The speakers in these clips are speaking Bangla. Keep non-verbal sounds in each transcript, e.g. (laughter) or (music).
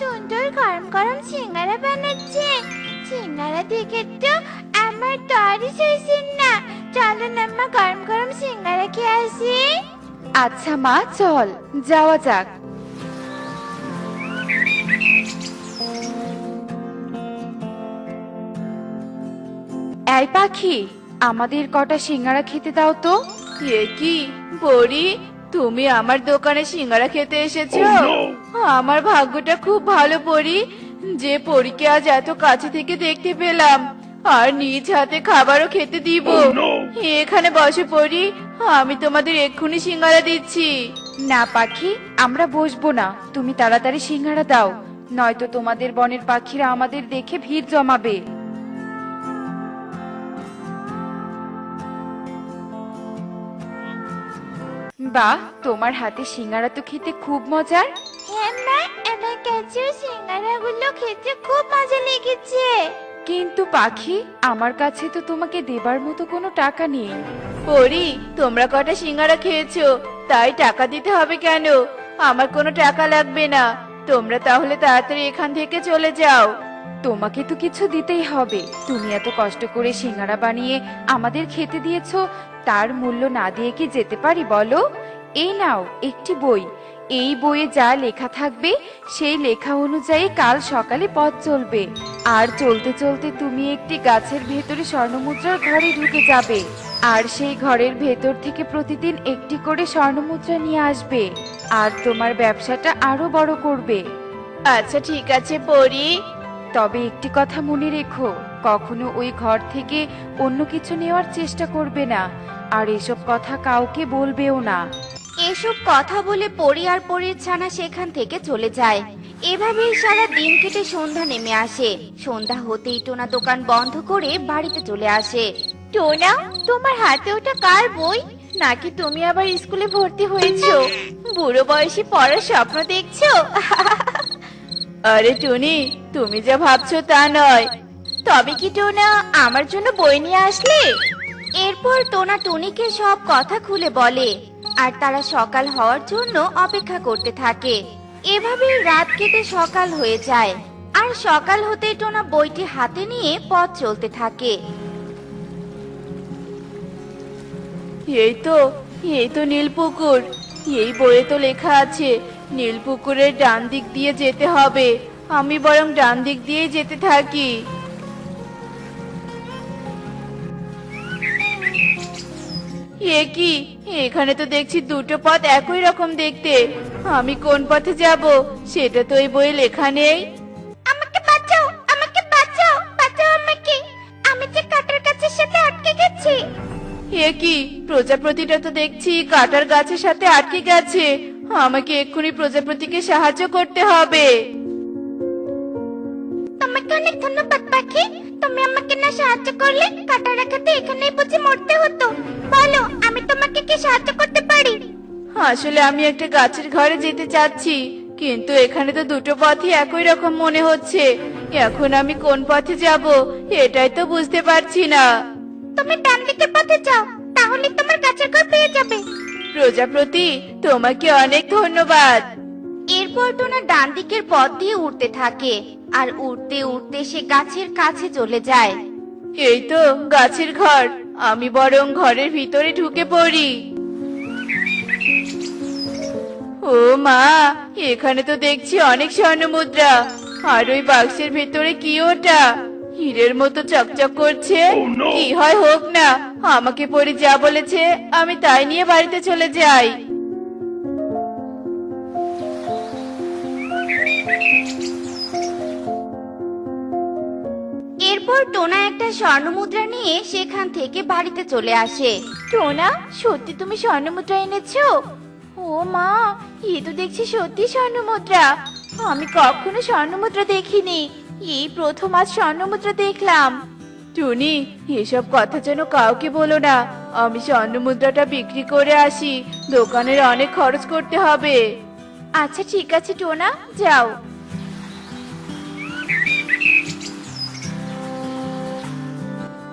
সুন্দর গরম গরম সিঙ্গারা বানাচ্ছে। সিঙ্গারা দেখে তো আমার তরই চাইছেন না। চলো না মা গরম গরম সিঙ্গারা খেয়ে আসি। আচ্ছা মা চল যাওয়া যাক। এই পাখি আমাদের কটা সিঙ্গারা খেতে দাও তো। এ কি পরি তুমি আমার দোকানে সিঙ্গারা খেতে এসেছ? আমার ভাগ্যটা খুব ভালো পরি। যে পরীকে আজ এত কাছে থেকে দেখতে পেলাম আর নিজ হাতে খাবারও খেতে দিব। এখানে বসে পড়ি আমি তোমাদের এক্ষুনি সিঙ্গারা দিচ্ছি। না পাখি আমরা বসবো না। তুমি তাড়াতাড়ি সিঙ্গারা দাও। নয়তো তোমাদের বনের পাখিরা আমাদের দেখে ভিড় জমাবে। বাহ তোমার হাতে সিঙ্গারা তো খেতে খুব মজার। হ্যাঁ মা আমার কাছেও সিঙ্গারাগুলো খেতে খুব মজা লেগেছে। কিন্তু পাখি আমার কাছে তো তোমাকে দেবার মতো কোনো টাকা নেই। পরি তোমরা কটা সিঙ্গারা খেয়েছো? তাই টাকা দিতে হবে কেন? আমার কোনো টাকা লাগবে না। তোমরা তাহলে তাড়াতাড়ি এখান থেকে চলে যাও। তোমাকে তো কিছু দিতেই হবে। তুমি এত কষ্ট করে সিঙ্গারা বানিয়ে আমাদের খেতে দিয়েছ তার মূল্য না দিয়ে কি যেতে পারি বলো? এই নাও একটি বই। এই বইয়ে যা লেখা থাকবে, সেই লেখা অনুযায়ী কাল সকালে পথ চলবে। আর চলতে চলতে তুমি একটি গাছের ভেতরে স্বর্ণমুদ্রার ঘরে ঢুকে যাবে। আর সেই ঘরের ভেতর থেকে প্রতিদিন একটি করে স্বর্ণমুদ্রা নিয়ে আসবে। আর তোমার ব্যবসাটা আরও বড় করবে। আচ্ছা ঠিক আছে পরি তবে একটি কথা মনে রেখো, কখনো ওই ঘর থেকে অন্য কিছু নেওয়ার চেষ্টা করবে না। আর এসব কথা কাউকে বলবেও না। এসব কথা বলে পরি আর পরির ছানা সেখান থেকে চলে যায়। এভাবেই সারা দিন কেটে সন্ধ্যা নেমে আসে। সন্ধ্যা হতেই টোনা দোকান বন্ধ করে বাড়িতে চলে আসে। টোনা তোমার হাতে ওটা কার বই? নাকি তুমি আবার স্কুলে ভর্তি হয়েছো? বুড়ো বয়সে পড়ার স্বপ্ন দেখছ? আরে টুনি তুমি যা ভাবছ তা নয়। তবে কি টোনা আমার জন্য বই নিয়ে আসলে? এরপর টোনা টুনিকে সব কথা খুলে বলে। আর তারা সকাল হওয়ার জন্য অপেক্ষা করতে থাকে। এভাবেই রাত কেটে সকাল হয়ে যায়। আর সকাল হতেই টোনা বইটি হাতে নিয়ে পথ চলতে থাকে। এই তো এই তো নীলপুকুর এই বইয়ে তো লেখা আছে নীলপুকুরের ডান দিক দিয়ে যেতে হবে। আমি বরং ডান দিক দিয়েই যেতে থাকি। এ কি? এখানে তো দেখছি দুটো পথ একই রকম দেখতে। আমি কোন পথে যাব? সেটা তো এই বইয়ে লেখা নেই। আমাকে বাঁচাও আমাকে বাঁচাও বাঁচাও আমাকে। আমি যে কাটার গাছের সাথে আটকে গেছি। এ কি? প্রজাপতিটা তো দেখছি কাটার গাছের সাথে আটকে গেছে। আমাকে এক্ষুনি প্রজাপতিকে সাহায্য করতে হবে। তোমাকে অনেক ধন্যবাদ পাখি। তুমি আমাকে না সাহায্য করলে কাটা রাখাতে এখানেই বুঝে মরতে হতো। বলো আমি তোমাকে কি সাহায্য করতে পারি? আসলে আমি একটা গাছের ঘরে যেতে চাচ্ছি কিন্তু এখানে তো দুটো পথই একই রকম মনে হচ্ছে। এখন আমি কোন পথে যাব এটাই তো বুঝতে পারছি না। তুমি ডান দিকের পথে যাও তাহলে তোমার গাছের ঘর পেয়ে যাবে। প্রজাপতি তোমাকে অনেক ধন্যবাদ। এরপর টোনা ডান দিকের পথ দিয়ে উঠতে থাকে। আর উঠতে উঠতে সে গাছের কাছে চলে যায়। এই তো গাছের ঘর। আমি বরং ঘরের ভিতরে ঢুকে পড়ি। ও মা এখানে তো দেখছি অনেক স্বর্ণ মুদ্রা আর ওই বাক্সের ভেতরে কি ওটা? হীরের মতো চকচক করছে। কি হয় হোক না আমাকে পরে যা বলেছে আমি তাই নিয়ে বাড়িতে চলে যাই। এরপর টোনা একটা স্বর্ণমুদ্রা নিয়ে সেখান থেকে বাড়িতে চলে আসে। টোনা সত্যি তুমি স্বর্ণমুদ্রা এনেছো? ও মা এ তো দেখছি সত্যি স্বর্ণমুদ্রা। আমি কখনো স্বর্ণমুদ্রা দেখিনি। এই প্রথম আজ স্বর্ণমুদ্রা দেখলাম। টুনি এসব কথা যেন কাউকে বলো না। আমি স্বর্ণ মুদ্রাটা বিক্রি করে আসি। দোকানের অনেক খরচ করতে হবে। আচ্ছা ঠিক আছে টোনা যাও।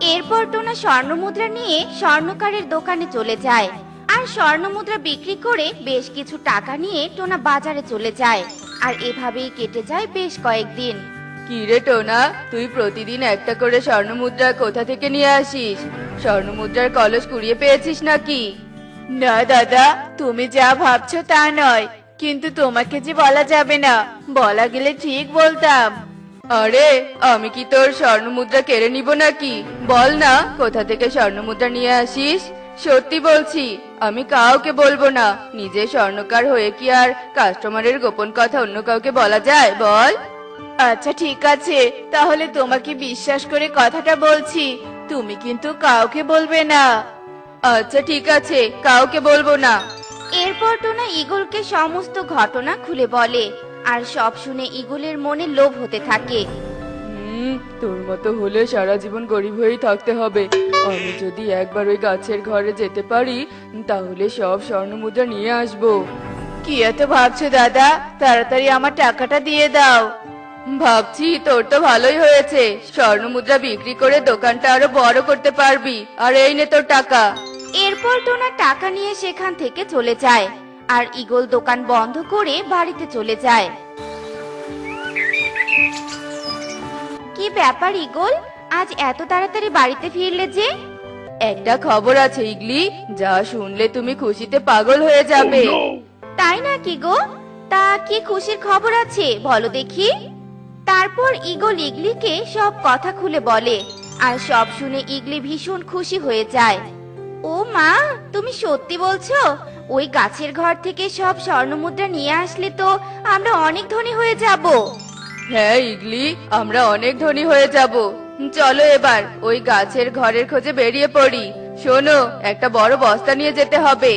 এরপর টোনা স্বর্ণমুদ্রা নিয়ে স্বর্ণকারের দোকানে চলে যায়। আর স্বর্ণমুদ্রা বিক্রি করে বেশ কিছু টাকা নিয়ে টোনা বাজারে চলে যায়। আর এভাবেই কেটে যায় বেশ কয়েকদিন। কি রে টোনা, তুই প্রতিদিন একটা করে স্বর্ণমুদ্রা কোথা থেকে নিয়ে আসিস? স্বর্ণমুদ্রার কলস কুড়িয়ে পেয়েছিস নাকি? না দাদা, তুমি যা ভাবছ তা নয়। কিন্তু তোমাকে যে বলা যাবে না, বলা গেলে ঠিক বলতাম। আরে আমি কি তোর স্বর্ণমুদ্রা কেড়ে নিব নাকি? বল না কোথা থেকে স্বর্ণমুদ্রা নিয়ে আসিস? সত্যি বলছি আমি কাউকে বলব না। নিজে স্বর্ণকার হয়ে কি আর কাস্টমারের গোপন কথা অন্য কাউকে বলা যায়? বল। আচ্ছা ঠিক আছে। তাহলে তোমাকে বিশ্বাস করে কথাটা বলছি। তুমি কিন্তু কাউকে বলবে না। আচ্ছা ঠিক আছে কাউকে বলব না। এরপর টোনা ইগলকে সমস্ত ঘটনা খুলে বলে। আর সব শুনে ইগলের মনে লোভ হতে থাকে। হুম তোর মতো হলে সারা জীবন গরিব হয়েই থাকতে হবে। আমি যদি একবার ওই গাছের ঘরে যেতে পারি তাহলে সব স্বর্ণমুদ্রা নিয়ে আসব। কি এত ভাবছ দাদা? তাড়াতাড়ি আমার টাকাটা দিয়ে দাও। ভাবছি তোর তো ভালোই হয়েছে। স্বর্ণমুদ্রা বিক্রি করে দোকানটা আরও বড় করতে পারবি। আর এই নে তোর টাকা। এরপর টোনা টাকা নিয়ে সেখান থেকে চলে যায়। আর ইগল দোকান বন্ধ করে বাড়িতে চলে যায়। কি ব্যাপার ইগল আজ এত তাড়াতাড়ি বাড়িতে ফিরলে যে? একটা খবর আছে ইগলি যা শুনলে তুমি খুশিতে পাগল হয়ে যাবে। তাই না কি গো? তা কি খুশির খবর আছে বলো দেখি। তারপর ইগল ইগলিকে সব কথা খুলে বলে আর সব শুনে ইগলি ভীষণ খুশি হয়ে যায়। ও মা তুমি সত্যি বলছো? ওই গাছের ঘর থেকে সব স্বর্ণমুদ্রা নিয়ে আসলে তো আমরা অনেক ধনী হয়ে যাব। হ্যাঁ ইগলি আমরা অনেক ধনী হয়ে যাব। চলো এবার ওই গাছের ঘরের খোঁজে বেরিয়ে পড়ি। শোনো একটা বড় বস্তা নিয়ে যেতে হবে।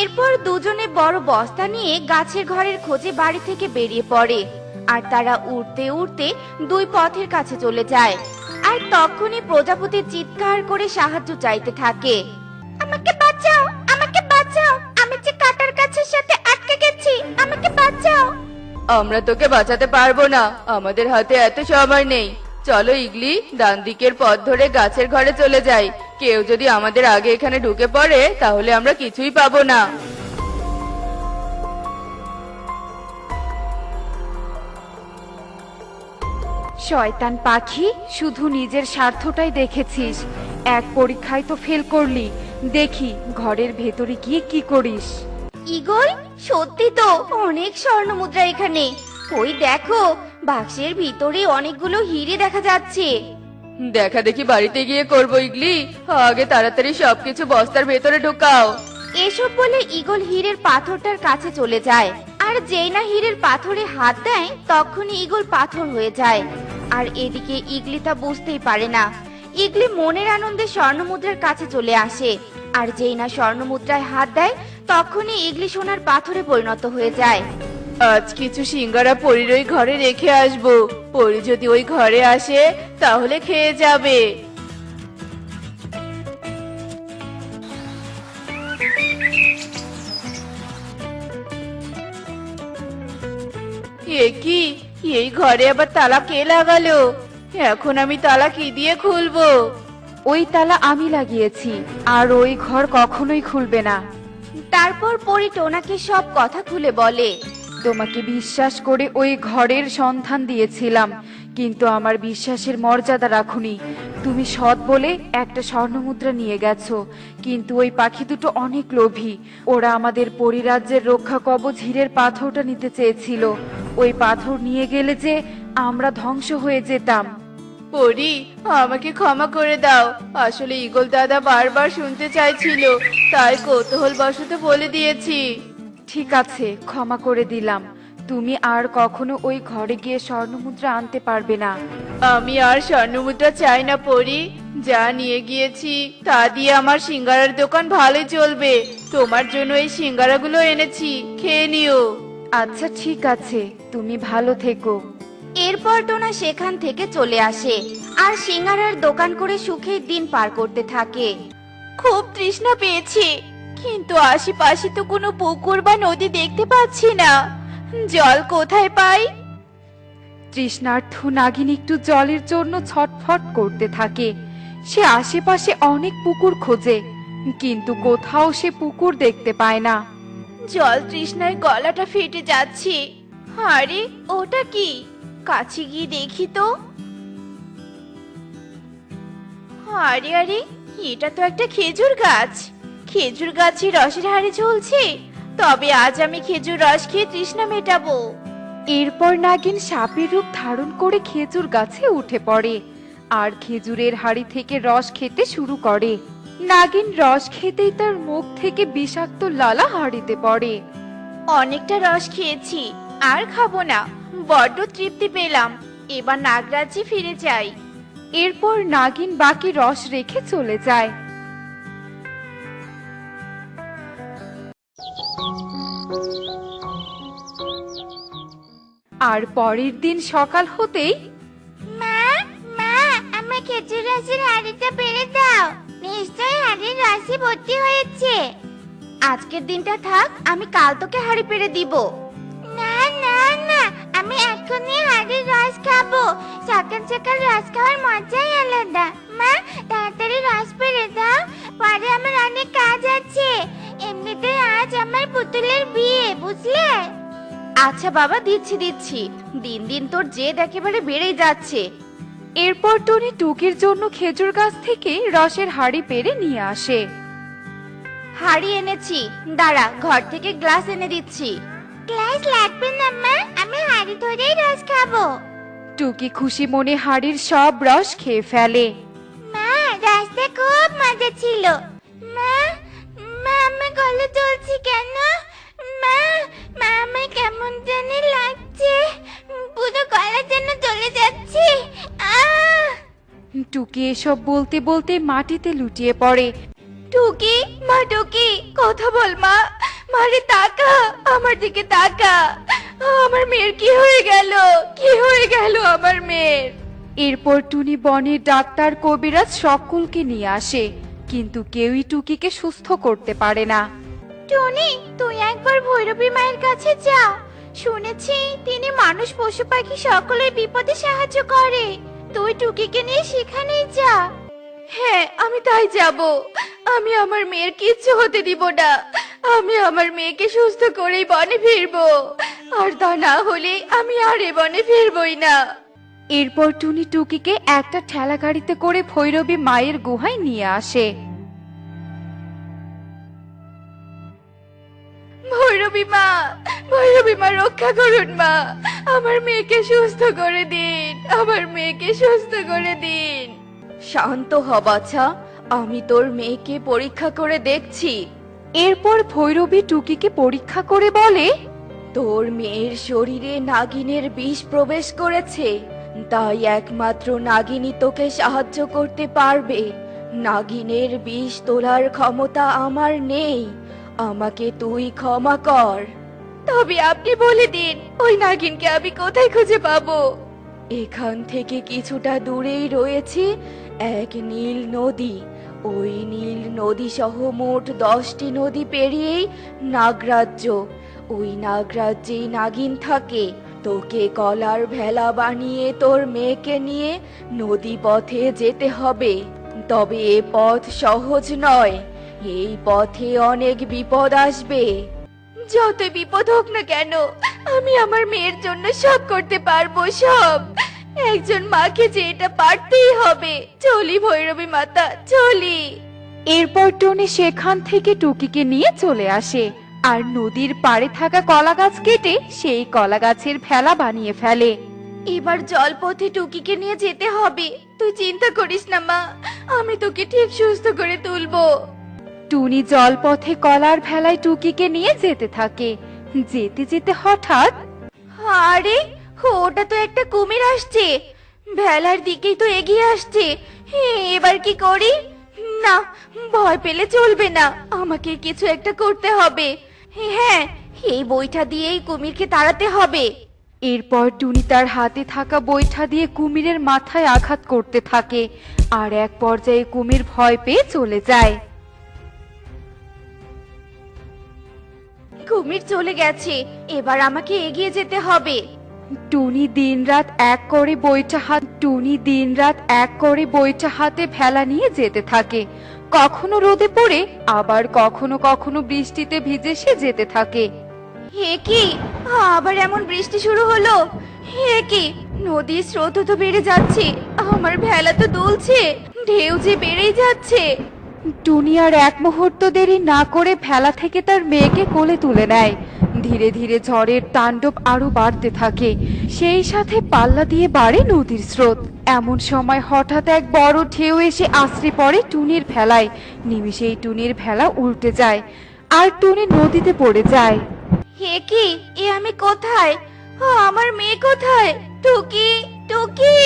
এরপর দুজনে বড় বস্তা নিয়ে গাছের ঘরের খোঁজে বাড়ি থেকে বেরিয়ে পড়ে। আর তারা উড়তে উড়তে দুই পথের কাছে চলে যায়। আর তখনই প্রজাপতি চিৎকার করে সাহায্য চাইতে থাকে। আমাকে বাঁচাও আমাকে বাঁচাও, আমি যে কাটার গাছের সাথে আটকে গেছি, আমাকে বাঁচাও। আমরা তোকে বাঁচাতে পারব না, আমাদের হাতে এত সময় নেই। চলো ইগলি, ডান দিকের পথ ধরে গাছের ঘরে চলে যাই। কেউ যদি আমাদের আগে এখানে ঢুকে পড়ে, তাহলে আমরা কিছুই পাবো না। শয়তান পাখি শুধু নিজের স্বার্থটাই দেখেছিস। এক পরীক্ষায় তো ফেল করলি। দেখি ঘরের ভেতরে গিয়ে কি করিস? ইগল সত্যি তো অনেক স্বর্ণ মুদ্রা এখানে। ওই দেখো বাক্সের ভিতরে অনেকগুলো হিরে দেখা যাচ্ছে। দেখা দেখি বাড়িতে গিয়ে করব ইগলি। আগে তাড়াতাড়ি সবকিছু বস্তার ভেতরে ঢুকাও। এসব বলে ইগল হীরের পাথরটার কাছে চলে যায়। আর যেই না হীরের পাথরে হাত দেয় তখনই ইগল পাথর হয়ে যায়। আর এদিকে ইগলি তা বুঝতেই পারে না। ইগলি মনের আনন্দে স্বর্ণমুদ্রার কাছে চলে আসে। আর যেই না স্বর্ণমুদ্রায় হাত দেয়, তখনই ইগলি সোনার পাথরে পরিণত হয়ে যায়। আজ কিছু সিঙ্গারা পরির ওই ঘরে রেখে আসব। পরি যদি ওই ঘরে আসে, তাহলে খেয়ে যাবে। এ কি? এই ঘরে আবার তালা কে লাগালো? এখন আমি তালা কি দিয়ে খুলবো? ওই তালা আমি লাগিয়েছি আর ওই ঘর কখনোই খুলবে না। তারপর পরি টোনাকে সব কথা খুলে বলে। তোমাকে বিশ্বাস করে ওই ঘরের সন্ধান দিয়েছিলাম। কিন্তু আমার বিশ্বাসের মর্যাদা রাখুনি। তুমি সৎ বলে একটা স্বর্ণমুদ্রা নিয়ে গেছো কিন্তু ওই পাখি দুটো অনেক লোভী। ওরা আমাদের পরিরাজ্যের রক্ষা কবচ হীরের পাথরটা নিতে চেয়েছিল। ওই পাথর নিয়ে গেলে যে আমরা ধ্বংস হয়ে যেতাম। পরি আমাকে ক্ষমা করে দাও। আসলে ইগল দাদা বারবার শুনতে চাইছিল তাই কৌতূহল বশত বলে দিয়েছি। ঠিক আছে ক্ষমা করে দিলাম। তুমি আর কখনো ওই ঘরে গিয়ে স্বর্ণমুদ্রা আনতে পারবে না। আমি আর স্বর্ণমুদ্রা চাই না পরি। যা নিয়ে গিয়েছি তা দিয়ে আমার সিঙ্গারার দোকান ভালোই চলবে। তোমার জন্য এই সিঙ্গারাগুলো এনেছি খেয়ে নিও। আচ্ছা ঠিক আছে তুমি ভালো থেকো। এরপর টোনা সেখান থেকে চলে আসে আর সিঙ্গারার দোকান করে সুখের দিন পার করতে থাকে। খুব তৃষ্ণা পেয়েছি কিন্তু আশেপাশে তো কোনো পুকুর বা নদী দেখতে পাচ্ছি না। জল কোথায় পাই? তৃষ্ণার্থ নাগিন একটু জলের জন্য ছটফট করতে থাকে। সে আশেপাশে অনেক পুকুর খোঁজে, কিন্তু কোথাও সে পুকুর দেখতে পায় না। জল তৃষ্ণায় গলাটা ফেটে যাচ্ছে। আরে, ওটা কি? কাছে গিয়ে দেখি তো। আরে আরে, এটা তো একটা খেজুর গাছ। খেজুর গাছে রসের হাড়ি ঝুলছে। তবে আজ আমি খেজুর রস খেয়ে তৃষ্ণা মেটাবো। এরপর নাগিন সাপের রূপ ধারণ করে খেজুর গাছে উঠে পড়ে আর খেজুরের হাড়ি থেকে রস খেতে শুরু করে। নাগিন রস খেতেই তার মুখ থেকে বিষাক্ত লালা হাড়িতে পড়ে। অনেকটা রস খেয়েছি আর খাব না বড্ড তৃপ্তি পেলাম এবার নাগরাজ্যে ফিরে যাই। এরপর নাগিন বাকি রস রেখে চলে যায়। আর পরের দিন সকাল হতেই মা মা আমার খেজুর রসের হাড়িটা পেরে দাও। নিশ্চয়ই হাড়ির রসে ভর্তি হয়েছে। আজকের দিনটা থাক আমি কাল তোকে হাড়ি পেরে দিব। না না না আমি এখনই হাড়ির রস খাব। সকাল সকাল রস খাওয়ার মজাই আলাদা। মা তাড়াতাড়ি রস পেরে দাও পরে আমার অনেক কাজ আছে। এমনিতে আজ আমার পুতুলের বিয়ে বুঝলে? আচ্ছা বাবা দিচ্ছি দিচ্ছি। দিন দিন তোর জেদ একেবারে বেড়েই যাচ্ছে। এরপর টনি টুকির জন্য খেজুর গাছ থেকে রসের হাড়ি পেরে নিয়ে আসে। হাড়ি এনেছি। দাঁড়া ঘর থেকে গ্লাস এনে দিচ্ছি। গ্লাস লাগবে না মা। আমি হাড়ি ধরেই রস খাব। টুকি খুশি মনে হাড়ির সব রস খেয়ে ফেলে। মা রাস্তা খুব মজা ছিল। মা মা আমার গলা চলছে কেন? মা মা আমার কেমন জানি লাগছে। পুরো গলা যেন চলে যাচ্ছে। টুকি এসব বলতে বলতে মাটিতে লুটিয়ে পড়ে। টুকি মা টুকি কথা বল মা। মারে তাকা আমার দিকে তাকা। আমার মেয়ের কি হয়ে গেল? কি হয়ে গেল আমার মেয়ের? এরপর টুনি বনের ডাক্তার কবিরাজ সকলকে নিয়ে আসে। কিন্তু কেউই টুকিকে সুস্থ করতে পারে না। টনি, তুই একবার ভৈরবী মায়ের কাছে যা। শুনেছি তিনি মানুষ পশু পাখি সকলের বিপদে সাহায্য করে। তুই টুকিকে নিয়ে সেখানেই যা। হ্যাঁ আমি তাই যাব। আমি আমার মেয়ের কিচ্ছু হতে দিব না। আমি আমার মেয়েকে সুস্থ করেই বনে ফিরবো। আর তা না হলে আমি আর এ বনে ফিরবই না। এরপর টুনি টুকিকে একটা ঠেলা গাড়িতে করে ভৈরবী মায়ের গুহায় নিয়ে আসে। ভৈরবী মা ভৈরবী মা, রক্ষা করুন মা। আমার মেয়েকে সুস্থ করে দিন, আমার মেয়েকে সুস্থ করে দিন। শান্ত হ বাছা, আমি তোর মেয়েকে পরীক্ষা করে দেখছি। এরপর ভৈরবী টুকিকে পরীক্ষা করে বলে, তোর মেয়ের শরীরে নাগিনের বিষ প্রবেশ করেছে। তাই একমাত্র নাগিনী তোকে সাহায্য করতে পারবে। নাগিনের বিষ তোলার ক্ষমতা আমার নেই। আমাকে তুই ক্ষমা কর। তবে আপনি বলে দিন, ওই নাগিনকে আমি কোথায় খুঁজে পাবো? এখান থেকে কিছুটা দূরেই রয়েছে এক নীল নদী। ওই নীল নদী সহ মোট দশটি নদী পেরিয়েই নাগরাজ্য। ওই নাগরাজ্যেই নাগিন থাকে। তোকে কলার ভেলা বানিয়ে তোর মেয়েকে নিয়ে নদী পথে যেতে হবে। তবে এ পথ সহজ নয়, এই পথে অনেক বিপদ আসবে। যত বিপদ হোক না কেন, আমি আমার মেয়ের জন্য সব করতে পারব সব। একজন মাকে যে এটা পারতেই হবে। চলি ভৈরবী মাতা, চলি। এরপর টনি সেখান থেকে টুকিকে নিয়ে চলে আসে। আর নদীর পাড়ে থাকা কলা গাছ কেটে সেই কলা গাছের ফেলা বানিয়ে ফেলে। এবার জলপথে টুকিকে নিয়ে যেতে হবে। তুই চিন্তা করিস না, মা। আমি তোকে ঠিক সুস্থ করে তুলবো। টুনি জলপথে কলার ভেলায় টুকিকে নিয়ে যেতে থাকে। যেতে যেতে হঠাৎ আরে, ওটা তো একটা কুমির আসছে। ভেলার দিকেই তো এগিয়ে আসছে। এবার কি করি? না, ভয় পেলে চলবে না। আমাকে কিছু একটা করতে হবে। হ্যাঁ এই বইটা দিয়েই কুমিরকে তাড়াতে হবে। এরপর টুনি তার হাতে থাকা বৈঠা দিয়ে কুমিরের মাথায় আঘাত করতে থাকে আর এক পর্যায়ে কুমির ভয় পেয়ে চলে যায়। কুমির চলে গেছে এবার আমাকে এগিয়ে যেতে হবে। টুনি দিনরাত এক করে বইটা হাত টুনি দিনরাত এক করে বইটা হাতে ভেলা নিয়ে যেতে থাকে কখনো রোদে পড়ে আবার কখনো কখনো বৃষ্টিতে ভিজে সে যেতে থাকে। হে কি? আবার এমন বৃষ্টি শুরু হলো? হে কি? নদীর স্রোত তো বেড়ে যাচ্ছে আমার ভেলা তো দুলছে ঢেউ যে বেড়েই যাচ্ছে। টুনি আর এক মুহূর্ত দেরি না করে ভেলা থেকে তার মেয়েকে কোলে তুলে নেয়। ধীরে ধীরে ঝড়ের তাণ্ডব আরও বাড়তে থাকে। সেই সাথে পাল্লা দিয়ে বাড়ে নদীর স্রোত। এমন সময় হঠাৎ এক বড় ঢেউ এসে আশ্রে পড়ে টুনির ভেলায়। নিমিষেই টুনির ভেলা উল্টে যায় আর টুনি নদীতে পড়ে যায়। হে কি? এ আমি কোথায়? ও, আমার মেয়ে কোথায়? টুকি টুকি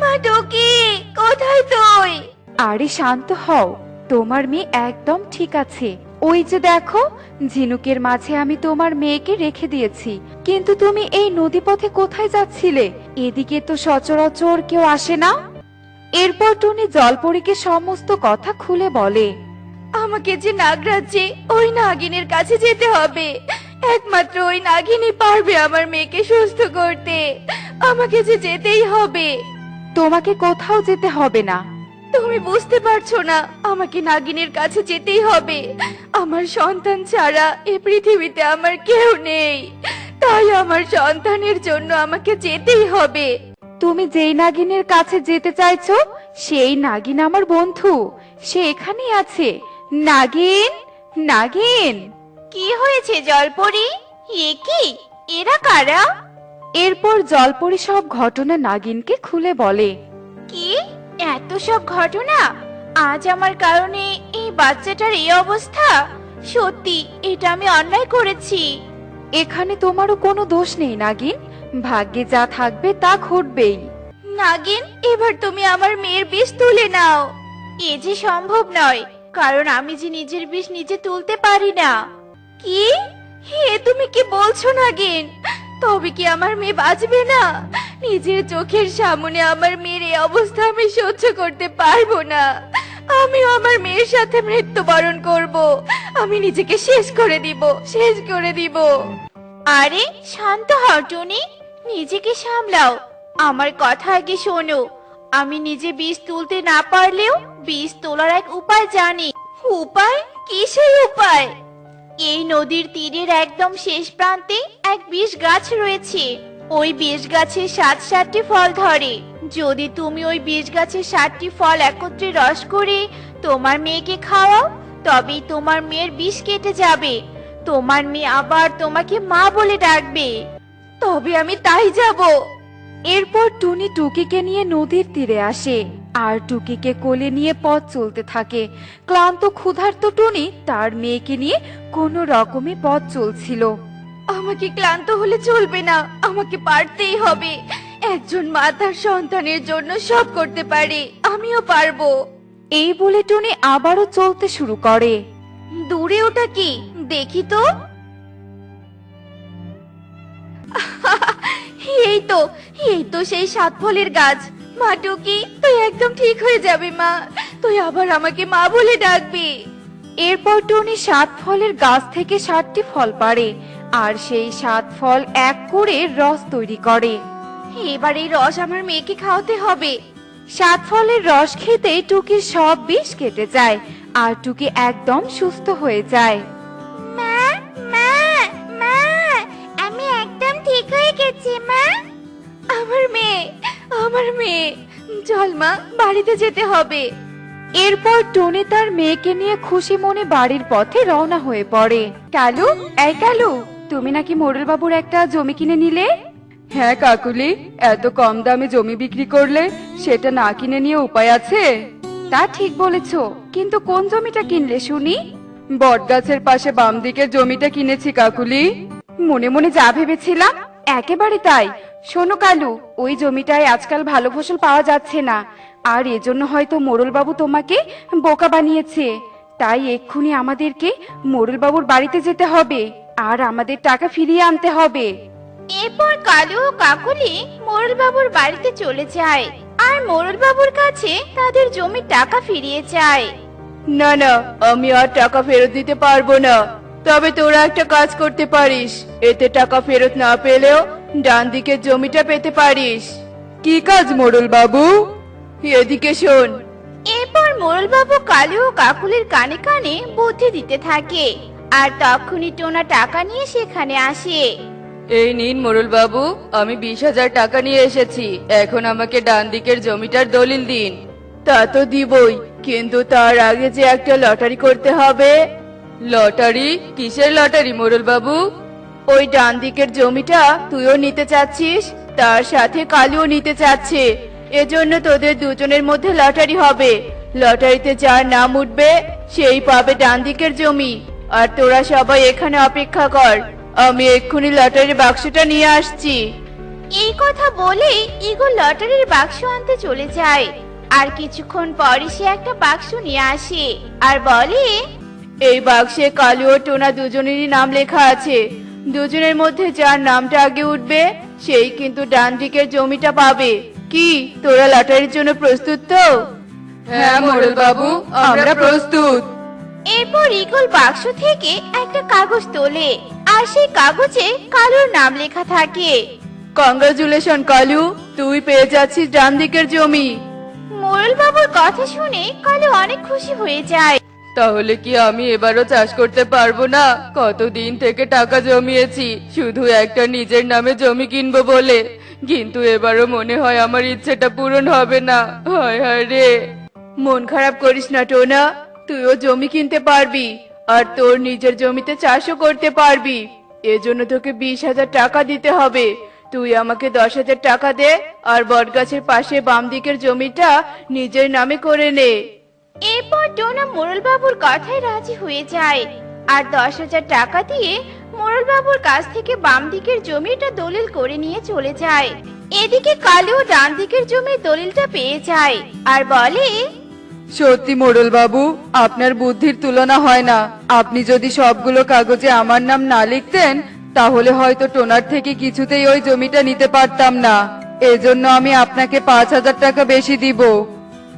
মা টুকি কোথায় তুই? আরে শান্ত হও তোমার মেয়ে একদম ঠিক আছে। ওই যে দেখো, ঝিনুকের মাঝে আমি তোমার মেয়েকে রেখে দিয়েছি। কিন্তু তুমি এই নদীপথে কোথায় যাচ্ছিলে? এদিকে তো সচরাচর কেউ আসে না। এরপর টুনি জলপরীকে সমস্ত কথা খুলে বলে, আমাকে যে নাগরাজ্যে ওই নাগিনের কাছে যেতে হবে। একমাত্র ওই নাগিনী পারবে আমার মেয়েকে সুস্থ করতে। আমাকে যে যেতেই হবে। তোমাকে কোথাও যেতে হবে না। তুমি বুঝতে পারছ না আমাকে নাগিনের কাছে যেতেই হবে। আমার সন্তান ছাড়া এ পৃথিবীতে আমার কেউ নেই। তাই আমার সন্তানের জন্য আমাকে যেতেই হবে। তুমি যেই নাগিনের কাছে যেতে চাইছো সেই নাগিন আমার বন্ধু। সে এখানেই আছে। নাগিন নাগিন! কি হয়েছে জলপরি? এ কি? এরা কারা? এরপর জলপরি সব ঘটনা নাগিনকে খুলে বলে। কি? এত সব ঘটনা? আজ আমার কারণে এই বাচ্চাটার এই অবস্থা? সত্যি এটা আমি অন্যায় করেছি। এখানে তোমারও কোনো দোষ নেই নাগিন। ভাগ্যে যা থাকবে তা ঘটবেই। নাগিন এবার তুমি আমার মেয়ের বিষ তুলে নাও। এ যে সম্ভব নয় কারণ আমি যে নিজের বিষ নিজে তুলতে পারি না। কি? হে তুমি কি বলছো নাগিন? তবে কি আমার মেয়ে বাঁচবে না? নিজের চোখের সামনে আমার মেয়ের এই অবস্থা আমি সহ্য করতে পারব না। আমি আমার মেয়ের সাথে মৃত্যুবরণ করব। আমি নিজেকে শেষ করে দিব শেষ করে দিব। আরে শান্ত হও টুনি। নিজেকে সামলাও। আমার কথা আগে শোনো। আমি নিজে বীজ তুলতে না পারলেও বীজ তোলার এক উপায় জানি। উপায়? কি সেই উপায়? এই নদীর তীরের একদম শেষ প্রান্তে এক বিষ গাছ রয়েছে। ওই বিষ গাছে সাত সাতটি ফল ধরে। যদি তুমি ওই বিষ গাছে সাতটি ফল একত্রে রস করে তোমার মেয়েকে খাওয়াও, তবেই তোমার মেয়ের বিষ কেটে যাবে। তোমার মেয়ে আবার তোমাকে মা বলে ডাকবে। তবে আমি তাই যাব। এরপর টুনি টুকিকে নিয়ে নদীর তীরে আসে। আর টুকিকে কোলে নিয়ে পথ চলতে থাকে। ক্লান্ত ক্ষুধার্ত টুনি তার মেয়েকে নিয়ে কোনো রকমে পথ চলছিল। আমাকে ক্লান্ত হলে চলবে না আমাকে পারতেই হবে। একজন মা তার সন্তানের জন্য সব করতে পারে আমিও পারব। এই বলে টুনি আবারও চলতে শুরু করে। দূরে ওটা কি? দেখি তো। (laughs) এই তো এই তো সেই সাত ফলের গাছ। মা টুকি তুই একদম ঠিক হয়ে যাবে মা। তুই আবার আমাকে মা বলে ডাকবি। এরপর টুনি সাত ফলের গাছ থেকে সাতটি ফল পাড়ে আর সেই সাত ফল এক করে রস তৈরি করে। এবার এই রস আমার মেয়েকে খাওয়াতে হবে। সাত ফলের রস খেতে টুকির সব বিষ কেটে যায় আর টুকি একদম সুস্থ হয়ে যায়। মা মা মা আমি একদম ঠিক হয়ে গেছি মা। আমার মেয়ে আমার মেয়ে। চল মা বাড়িতে যেতে হবে। এরপর টুনি তার মেয়েকে নিয়ে খুশি মনে বাড়ির পথে রওনা হয়ে পড়ে। কালু এই কালু তুমি নাকি মোড়ল বাবুর একটা জমি কিনে নিলে? হ্যাঁ কাকুলি এত কম দামে জমি বিক্রি করলে সেটা না কিনে নিয়ে উপায় আছে? তা ঠিক বলেছ কিন্তু কোন জমিটা কিনলে শুনি? বটগাছের পাশে বাম দিকের জমিটা কিনেছি কাকুলি। মনে মনে যা ভেবেছিলাম একেবারে তাই। শোনো কালু ওই জমিটায় আজকাল ভালো ফসল পাওয়া যাচ্ছে না। আর এজন্য হয়তো মোড়লবাবু তোমাকে বোকা বানিয়েছে। তাই এক্ষুনি আমাদেরকে মোড়লবাবুর বাড়িতে যেতে হবে আর আমাদের টাকা ফিরিয়ে আনতে হবে। এরপর কালু ও কাকুলি মোরল বাবুর বাড়িতে চলে যায় আর মোরল বাবুর কাছে তাদের জমির টাকা ফিরিয়ে চায় না না আমি আর টাকা ফেরত দিতে পারব না। তবে তোরা একটা কাজ করতে পারিস এতে টাকা ফেরত না পেলেও ডান দিকের জমিটা পেতে পারিস। কি কাজ মোড়ল বাবু এদিকে শোন। এরপর মোড়লবাবু কালু ও কাকুলির কানে কানে বুদ্ধি দিতে থাকে। আর তখনই টোনা টাকা নিয়ে সেখানে আসে। এই নিন মোরল বাবু আমি বিশ হাজার টাকা নিয়ে এসেছি। এখন আমাকে ডান দিকের জমিটার দলিল দিন। তা তো দিবই কিন্তু তার আগে যে একটা লটারি করতে হবে। লটারি? কিসের লটারি মোরল বাবু ওই ডান দিকের জমিটা তুইও নিতে চাচ্ছিস তার সাথে কালুও নিতে চাচ্ছে। এজন্য তোদের দুজনের মধ্যে লটারি হবে। লটারিতে যার নাম উঠবে সেই পাবে ডান দিকের জমি। আর তোরা সবাই এখানে অপেক্ষা কর আমি এক্ষুনি লটারির বাক্সটা নিয়ে আসছি। এই কথা বলে ইগল লটারির বাক্স আনতে চলে যায়। আর কিছুক্ষণ পরে সে একটা বাক্স নিয়ে আসে আর বলে এই বাক্সে কালু ও টোনা দুজনেরই নাম লেখা আছে। দুজনের মধ্যে যার নামটা আগে উঠবে সেই কিন্তু ডান দিকের জমিটা পাবে। কি? তোরা লটারির জন্য প্রস্তুত তো? হ্যাঁ মোড়ল বাবু আমরা প্রস্তুত। এরপর ইগল বাক্স থেকে একটা কাগজ তোলে আর সেই কাগজে কালুর নাম লেখা থাকে। কংগ্রাচুলেশন কালু। তুই পেয়ে যাচ্ছিস ডান দিকের জমি। মোরল বাবুর কথা শুনে কালু অনেক খুশি হয়ে যায়। তাহলে কি আমি এবারও চাষ করতে পারব না? কতদিন থেকে টাকা জমিয়েছি, শুধু একটা নিজের নামে জমি কিনবো বলে। কিন্তু এবারও মনে হয় আমার ইচ্ছেটা পূরণ হবে না। হয় হয় রে। মন খারাপ করিস না, টোনা। তুইও জমি কিনতে পারবি, আর তোর নিজের জমিতে চাষও করতে পারবি। এজন্য তোকে বিশ হাজার টাকা দিতে হবে। তুই আমাকে দশ হাজার টাকা দে, আর বটগাছের পাশে বাম দিকের জমিটা নিজের নামে করে নে। এরপর টোনা মোরল বাবুর কথায় রাজি হয়ে যায়। আর দশ হাজার টাকা দিয়ে মোরল বাবুর কাছ থেকে বাম দিকের জমিটা দলিল করে নিয়ে চলে যায়। এদিকে কালু ডান দিকের জমির দলিলটা পেয়ে যায় আর বলে, সত্যি মোড়ল বাবু আপনার বুদ্ধির তুলনা হয় না। আপনি যদি সবগুলো কাগজে আমার নাম না লিখতেন, তাহলে হয়তো টোনার থেকে কিছুতেই ওই জমিটা নিতে পারতাম না। এজন্য আমি আপনাকে পাঁচ হাজার টাকা বেশি দিব।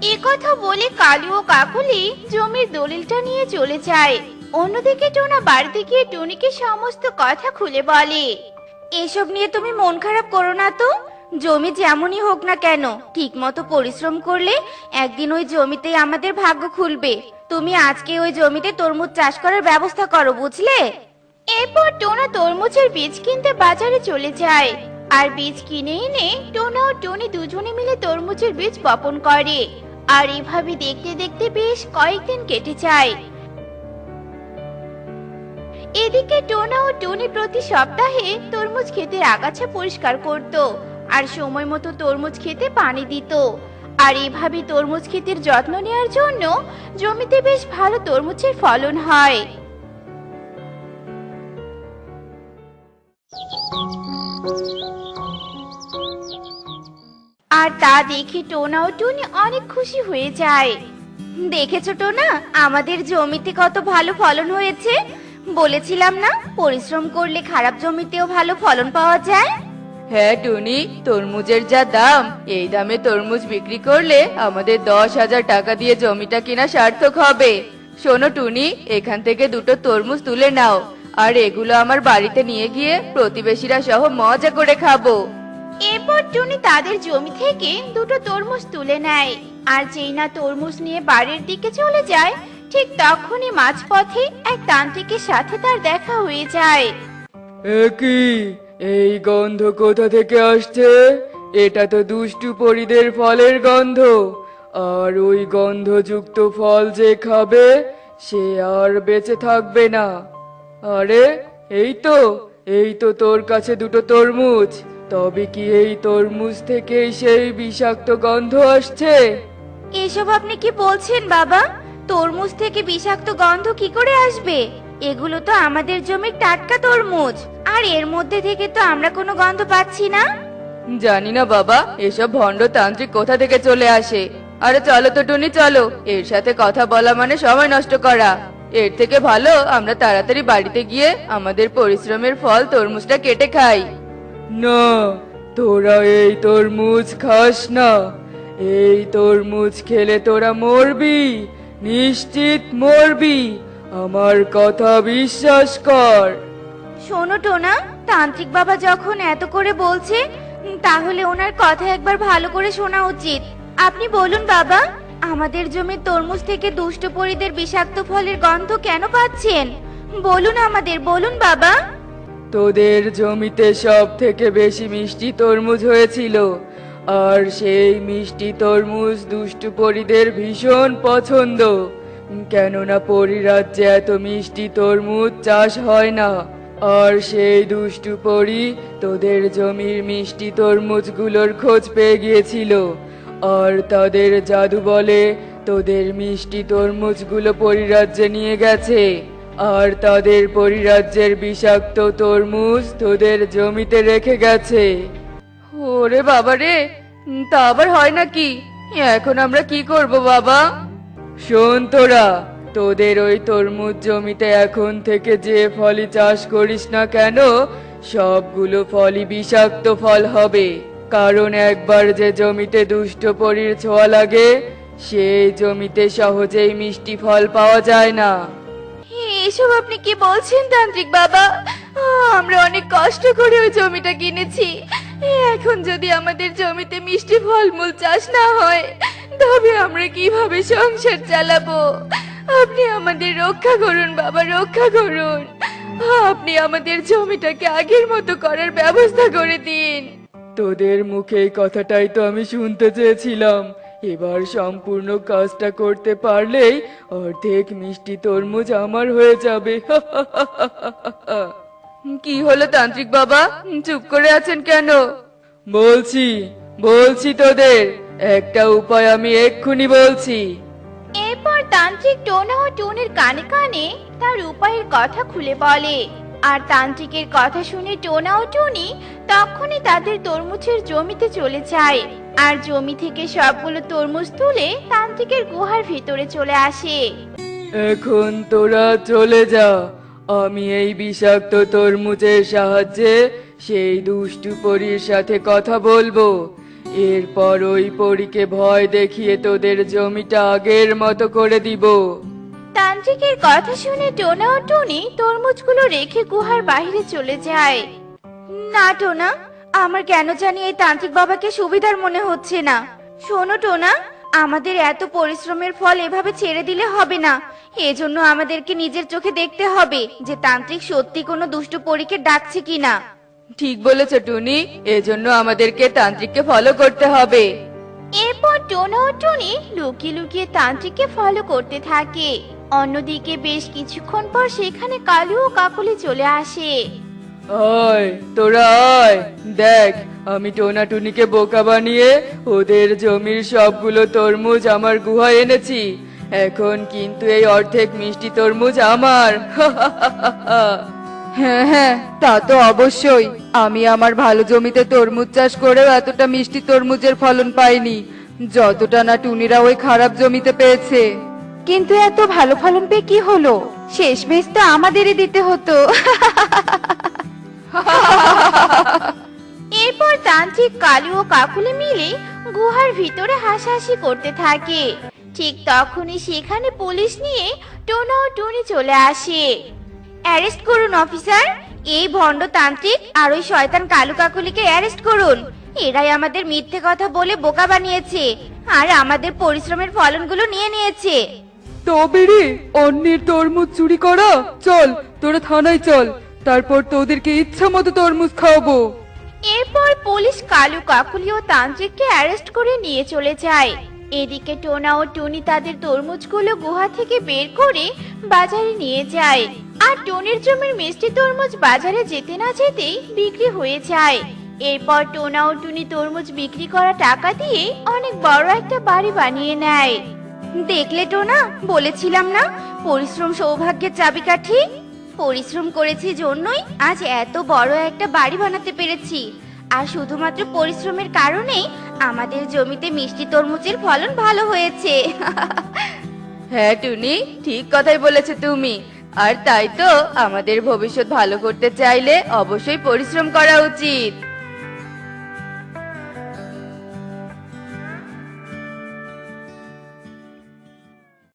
কথা বলে কালু ও কাকুলি জমির দলিলটা নিয়ে চলে যায়। অন্যদিকে টোনা বাড়িতে গিয়ে টুনিকে সমস্ত কথা খুলে বলে। এসব নিয়ে তুমি মন খারাপ করো না তো। জমি যেমনই হোক না কেন ঠিক মতো পরিশ্রম করলে একদিন ওই জমিতেই আমাদের ভাগ্য খুলবে। তুমি আজকে ওই জমিতে তরমুজ চাষ করার ব্যবস্থা করো, বুঝলে? এরপর টোনা তরমুজের বীজ কিনতে বাজারে চলে যায়। আর বীজ কিনে এনে টোনা ও টনি দুজনে মিলে তরমুজের বীজ বপন করে। আর এভাবে দেখতে দেখতে বেশ কয়েকদিন কেটে যায়। এদিকে টোনা ও টনি প্রতি সপ্তাহে তরমুজ ক্ষেতের আগাছা পরিষ্কার করত আর সময় মতো তরমুজ খেতে পানি দিত। আর এভাবে তরমুজ ক্ষেতের যত্ন নেওয়ার জন্য জমিতে বেশ ভালো তরমুজের ফলন হয়। আর তা দেখে টোনা ও টুনি অনেক খুশি হয়ে যায়। দেখেছ টোনা, আমাদের জমিতে কত ভালো ফলন হয়েছে? বলেছিলাম না, পরিশ্রম করলে খারাপ জমিতেও ভালো ফলন পাওয়া যায়? হ্যাঁ টুনি, তরমুজের যা দাম, এই দামে তরমুজ বিক্রি করলে আমাদের দশ হাজার টাকা দিয়ে জমিটা কিনা সার্থক হবে। শোনো টুনি, এখান থেকে দুটো তরমুজ তুলে নাও, আর এগুলো আমার বাড়িতে নিয়ে গিয়ে প্রতিবেশীরা সহ মজা করে খাব। এরপর টুনি তাদের জমি থেকে দুটো তরমুজ তুলে নেয়। আর যেই না তরমুজ নিয়ে বাড়ির দিকে চলে যায়, ঠিক তখনই মাঝপথে এক তান্ত্রিকের সাথে তার দেখা হয়ে যায়। এই গন্ধ কোথা থেকে আসছে? এটা তো দুষ্টু পরিদের ফলের গন্ধ। আর ওই গন্ধযুক্ত ফল যে খাবে, সে আর বেঁচে থাকবে না। আরে, এই তো এই তো তোর কাছে দুটো তরমুজ। তবে কি এই তরমুজ থেকে সেই বিষাক্ত গন্ধ আসছে? এসব আপনি কি বলছেন বাবা? তরমুজ থেকে বিষাক্ত গন্ধ কি করে আসবে? এগুলো তো আমাদের জমির টাটকা তরমুজ। আর এর মধ্যে থেকে তো আমরা কোনো গন্ধ পাচ্ছি না। জানি না বাবা। এসব ভণ্ড তান্ত্রিক কোথা থেকে চলে আসে? আরে চলো তো টুনি চলো। এর সাথে কথা বলা মানে সময় নষ্ট করা। এর থেকে ভালো আমরা তাড়াতাড়ি বাড়িতে গিয়ে আমাদের পরিশ্রমের ফল তরমুজটা কেটে খাই। না, তোরা এই তরমুজ খাস না। এই তরমুজ খেলে তোরা মরবি, নিশ্চিত মরবি, আমার কথা বিশ্বাস কর। শোনো টোনা, তান্ত্রিক বাবা যখন এত করে বলছে, তাহলে ওনার কথা একবার ভালো করে শোনা উচিত। আপনি বলুন বাবা, আমাদের জমির তরমুজ থেকে দুষ্ট পরীদের বিষাক্ত ফলের গন্ধ কেন পাচ্ছেন? বলুন আমাদের, বলুন বাবা। তোদের জমিতে সব থেকে বেশি মিষ্টি তরমুজ হয়েছিল। আর সেই মিষ্টি তরমুজ দুষ্টু পরীদের ভীষণ পছন্দ। কেননা পরিরাজ্যে এত মিষ্টি তরমুজ চাষ হয় না। আর সেই দুষ্টু পরী তোদের জমির মিষ্টি তরমুজগুলোর খোঁজ পেয়ে গিয়েছিল। আর তাদের জাদু বলে তোদের মিষ্টি তরমুজগুলো পরিরাজ্যে নিয়ে গেছে। আর তাদের পরিরাজ্যের বিষাক্ত তরমুজ তোদের জমিতে রেখে গেছে। ওরে বাবা রে, তা আবার হয় নাকি? এখন আমরা কি করব বাবা? শোন তোরা, তোদের ওই তরমুজ জমিতে এখন থেকে যে ফলই চাষ করিস না কেন, সবগুলো ফলই বিষাক্ত ফল হবে। কারণ একবার যে জমিতে দুষ্ট পরীর ছোঁয়া লাগে, সেই জমিতে সহজেই মিষ্টি ফল পাওয়া যায় না। এসব আপনি কি বলছেন, তান্ত্রিক বাবা? আমরা অনেক কষ্ট করে ওই জমিটা কিনেছি। এখন যদি আমাদের জমিতে মিষ্টি ফলমূল চাষ না হয়, তবে আমরা কীভাবে সংসার চালাবো? আপনি আমাদের রক্ষা করুন, বাবা, রক্ষা করুন। আপনি আমাদের জমিটাকে আগের মতো করার ব্যবস্থা করে দিন। তোদের মুখে এই কথাটাই তো আমি শুনতে চেয়েছিলাম। এবার সম্পূর্ণ কাজটা করতে পারলেই অর্ধেক মিষ্টি তরমুজ আমার হয়ে যাবে। (laughs) কি হলো তান্ত্রিক বাবা? চুপ করে আছেন কেন? বলছি বলছি তোদের একটা উপায় আমি এক্ষুনি বলছি। এরপর তান্ত্রিক টোনা ও টুনির কানে কানে তার উপায়ের কথা খুলে বলে। আর তান্ত্রিকের কথা শুনে টোনা ও টুনি তখনই তাদের তরমুজের জমিতে চলে যায়। আর জমি থেকে সবগুলো তরমুজ তুলে তান্ত্রিকের গুহার ভিতরে চলে আসে। এখন তোরা চলে যা। আমি এই বিষাক্ত তরমুজের সাহায্যে সেই দুষ্টু পরীর সাথে কথা বলব। এরপর ওই পরীকে ভয় দেখিয়ে তোদের জমিটা আগের মতো করে দিব। তান্ত্রিকের কথা শুনে টোনা ও টুনি তরমুজগুলো রেখে গুহার বাইরে চলে যায়। না টোনা। আমার কেন জানি এই তান্ত্রিক বাবাকে সুবিধার মনে হচ্ছে না। শোনো টোনা আমাদের এত পরিশ্রমের ফল এভাবে ছেড়ে দিলে হবে না। এজন্য আমাদেরকে নিজের চোখে দেখতে হবে যে তান্ত্রিক সত্যি কোনো দুষ্ট পরীকে ডাকছে কিনা। ঠিক বলেছ টুনি। এজন্য আমাদেরকে তান্ত্রিককে ফলো করতে হবে। এরপর টোনা ও টুনি লুকিয়ে লুকিয়ে তান্ত্রিককে ফলো করতে থাকে। অন্যদিকে বেশ কিছুক্ষণ পর সেখানে কালু ও কাকলি চলে আসে। আয় তোরা আয়। দেখ আমি টোনা টুনিকে বোকা বানিয়ে ওদের জমির সবগুলো তরমুজ আমার গুহায় এনেছি। এখন কিন্তু এই অর্ধেক মিষ্টি তরমুজ আমার। হ্যাঁ হ্যাঁ তা তো অবশ্যই। আমি আমার ভালো জমিতে তরমুজ চাষ করেও এতটা মিষ্টি তরমুজের ফলন পাইনি। যতটা না টুনিরা ওই খারাপ জমিতে পেয়েছে। কিন্তু এত ভালো ফলন পেয়ে কি হলো? শেষমেশ তো আমাদেরই দিতে হতো। (laughs) এরপর তান্ত্রিক কালু ও কাকুলি মিলে গুহার ভিতরে হাসাহাসি করতে থাকে। ঠিক তখনই সেখানে পুলিশ নিয়ে টোনা ও টুনি চলে আসে। অ্যারেস্ট করুন, অফিসার। এই ভণ্ড তান্ত্রিক আর ওই শয়তান কালু কাকুলিকে অ্যারেস্ট করুন। এরাই আমাদের মিথ্যে কথা বলে বোকা বানিয়েছে আর আমাদের পরিশ্রমের ফলনগুলো নিয়ে নিয়েছে। তবে রে, অন্যের তরমুজ চুরি করা? চল, তোরা থানায় চল। তারপর তোদেরকে ইচ্ছা মতো তরমুজ খাওয়াবো। এরপর পুলিশ কালু কাকুলি ও তান্ত্রিককে অ্যারেস্ট করে নিয়ে চলে যায়। এদিকে টোনা ও টুনি তাদের তরমুজগুলো গুহা থেকে বের করে বাজারে নিয়ে যায়। আর টুনির জমির মিষ্টি তরমুজ বাজারে যেতে না যেতেই বিক্রি হয়ে যায়। এরপর টোনা ও টুনি তরমুজ বিক্রি করা টাকা দিয়ে অনেক বড় একটা বাড়ি বানিয়ে নেয়। দেখলে টোনা, বলেছিলাম না, পরিশ্রম সৌভাগ্যের চাবিকাঠি? পরিশ্রম করেছি জন্যই আজ এত বড় একটা বাড়ি বানাতে পেরেছি। আর শুধুমাত্র পরিশ্রমের কারণেই আমাদের জমিতে মিষ্টি তরমুজের ফলন ভালো হয়েছে। হ্যাঁ টুনি, ঠিক কথাই বলেছে তুমি। আর তাই তো আমাদের ভবিষ্যৎ ভালো করতে চাইলে অবশ্যই পরিশ্রম করা উচিত।